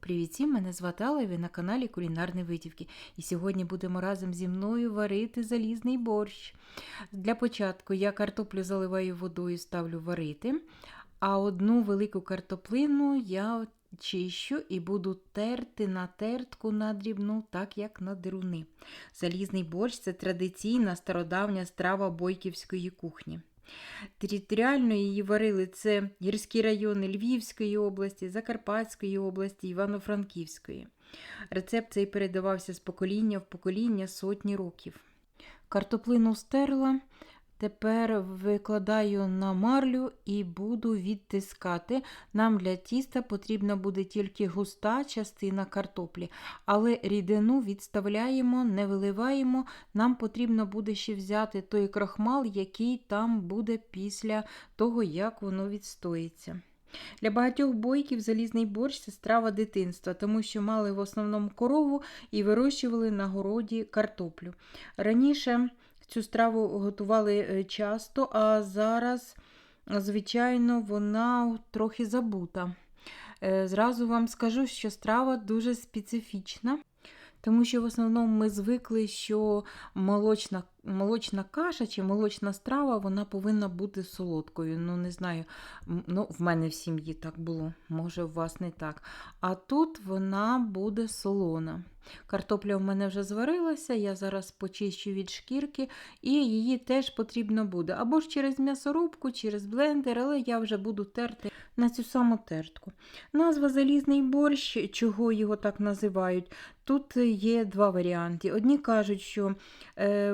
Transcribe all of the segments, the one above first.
Привіт мене звати Алла, ви на каналі Кулінарні Витівки. І сьогодні будемо разом зі мною варити залізний борщ. Для початку я картоплю заливаю водою, ставлю варити, а одну велику картоплину я чищу і буду терти на тертку на дрібну, так як на деруни. Залізний борщ це традиційна стародавня страва бойківської кухні. Територіально її варили це гірські райони Львівської області, Закарпатської області, Івано-Франківської. Рецепт цей передавався з покоління в покоління сотні років. Картоплину стерла, тепер викладаю на марлю і буду відтискати. Нам для тіста потрібна буде тільки густа частина картоплі, але рідину відставляємо, не виливаємо. Нам потрібно буде ще взяти той крахмал, який там буде після того, як воно відстоїться. Для багатьох бойків залізний борщ це страва дитинства, тому що мали в основному корову і вирощували на городі картоплю. Раніше цю страву готували е, часто, а зараз, звичайно, вона трохи забута. Е, Зразу вам скажу, що страва дуже специфічна. Тому що в основному ми звикли, що молочна молочна каша чи молочна страва вона повинна бути солодкою. Ну, не знаю, ну, в мене в сім'ї так було, може, у вас не так. А тут вона буде солона. Картопля в мене вже зварилася, я зараз почищу від шкірки, і її теж потрібно буде. Або ж через м'ясорубку, через блендер, але я вже буду терти на цю саму тертку. Назва залізний борщ, чого його так називають. Тут є два варіанти. Одні кажуть, що е,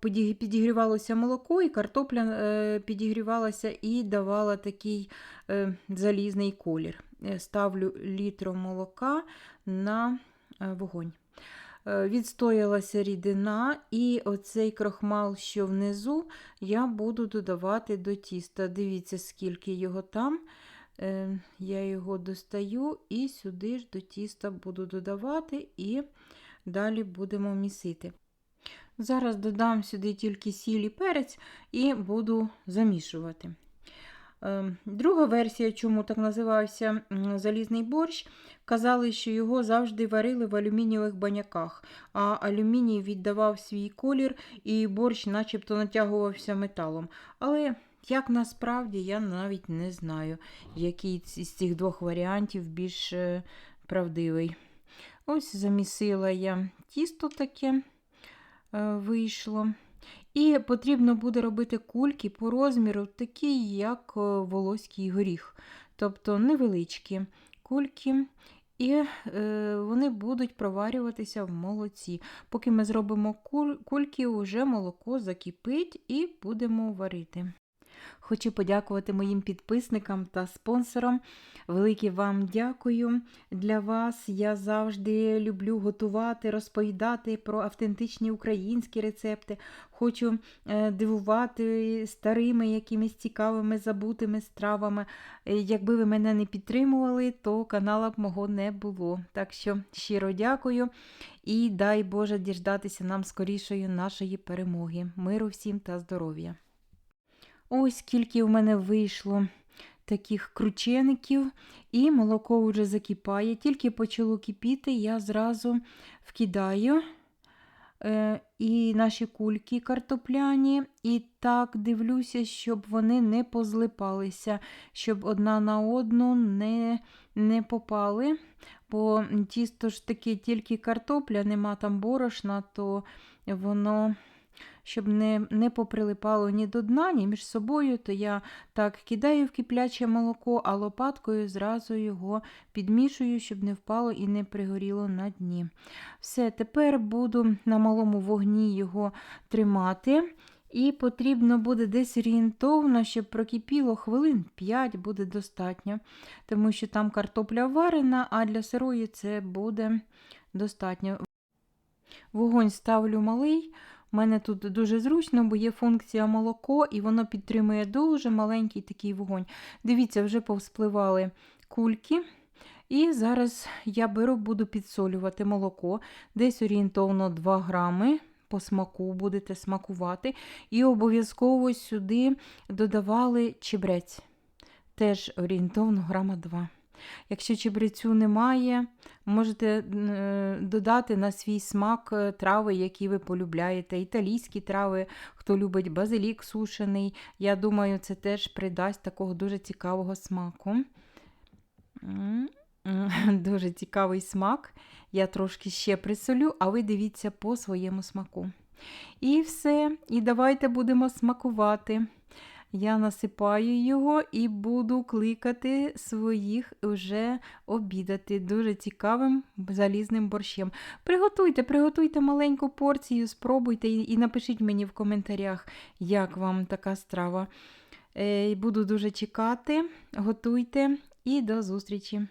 підігрівалося молоко, і картопля е, підігрівалася і давала такий е, залізний колір. Е, ставлю літр молока на вогонь. Відстоялася рідина, і оцей крохмал, що внизу, я буду додавати до тіста. Дивіться, скільки його там. Я його достаю і сюди ж до тіста буду додавати, і далі будемо місити. Зараз додам сюди тільки сіль і перець і буду замішувати. Е, Друга версія, чому так називався залізний борщ, казали, що його завжди варили в алюмінієвих баняках, а алюміній віддавав свій колір, і борщ начебто натягувався металом. Але як насправді я навіть не знаю, який з цих двох варіантів більш е, правдивий. Ось замісила я тісто таке вийшло. І потрібно буде робити кульки по розміру, такі, як е, волоський горіх, тобто невеличкі кульки. І е, вони будуть проварюватися в молоці. Поки ми зробимо кульки, вже молоко закипить і будемо варити. Хочу подякувати моїм підписникам та спонсорам. Велике вам дякую для вас. Я завжди люблю готувати, розповідати про автентичні українські рецепти. Хочу е, дивувати старими якимись цікавими забутими стравами. Е, якби ви мене не підтримували, то канала б мого не було. Так що щиро дякую і дай Боже діждатися нам скорішої нашої перемоги. Миру всім та здоров'я! Ось скільки в мене вийшло таких кручеників, і молоко вже закипає. Тільки почало кипіти, я зразу вкидаю е, і наші кульки картопляні, і так дивлюся, щоб вони не позлипалися, щоб одна на одну не не попали. Бо тісто ж таки тільки картопля, нема там борошна, то воно щоб не не поприлипало ні до дна, ні між собою, то я так кидаю в кипляче молоко, а лопаткою зразу його підмішую, щоб не впало і не пригоріло на дні. Все, тепер буду на малому вогні його тримати. І потрібно буде десь орієнтовно, щоб прокипіло хвилин 5 буде достатньо, тому що там картопля варена, а для сирої це буде достатньо. Вогонь ставлю малий, у мене тут дуже зручно, бо є функція молоко, і воно підтримує дуже маленький такий вогонь. Дивіться, вже повспливали кульки. І зараз я беру, буду підсолювати молоко, десь орієнтовно 2 грами. По смаку будете смакувати. І обов'язково сюди додавали чебрець. Теж орієнтовно грама 2. Якщо чебрецю немає, можете е, додати на свій смак е, трави, які ви полюбляєте. Італійські трави, хто любить базилік сушений. Я думаю, це теж придасть такого дуже цікавого смаку. Дуже цікавий смак. Я трошки ще присолю, а ви дивіться по своєму смаку. І все. І давайте будемо смакувати. Я насипаю його і буду кликати своїх вже обідати дуже цікавим залізним борщем. Приготуйте, приготуйте маленьку порцію, спробуйте і, напишіть мені в коментарях, як вам така страва. Е, Буду дуже чекати. Готуйте і до зустрічі!